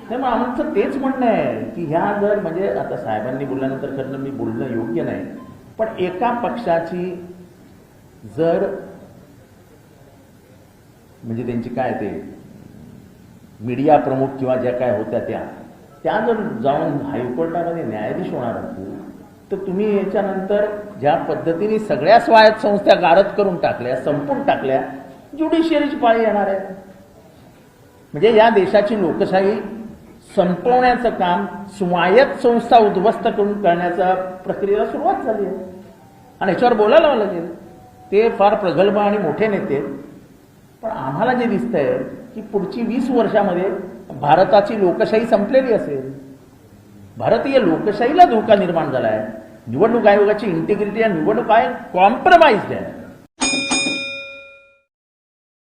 नाही? मग आमचं तेच म्हणणं आहे की ह्या जर म्हणजे आता साहेबांनी बोलल्यानंतर खरं मी बोलणं योग्य नाही पण एका पक्षाची जर म्हणजे त्यांची काय ते मीडिया प्रमुख किंवा ज्या काय होत्या त्या त्या जर जाऊन हायकोर्टामध्ये न्यायाधीश होणार असतील तर तुम्ही याच्यानंतर ज्या पद्धतीने सगळ्या स्वायत्त संस्था गारद करून टाकल्या संपून टाकल्या ज्युडिशियरीची पाळी येणार आहे म्हणजे या देशाची लोकशाही संपवण्याचं काम स्वायत्त संस्था उद्ध्वस्त करून करण्याच्या प्रक्रियेला सुरुवात झाली आहे. आणि याच्यावर बोलायला लागेल ते फार प्रगल्भ आणि मोठे नेते पण आम्हाला जे दिसतंय की पुढची वीस वर्षामध्ये भारताची लोकशाही संपलेली असेल. भारतीय लोकशाहीला धोका निर्माण झाला आहे निवडणूक आयोगाची इंटिग्रिटी आणि निवडणूक आयोग कॉम्प्रोमाइज्ड आहे.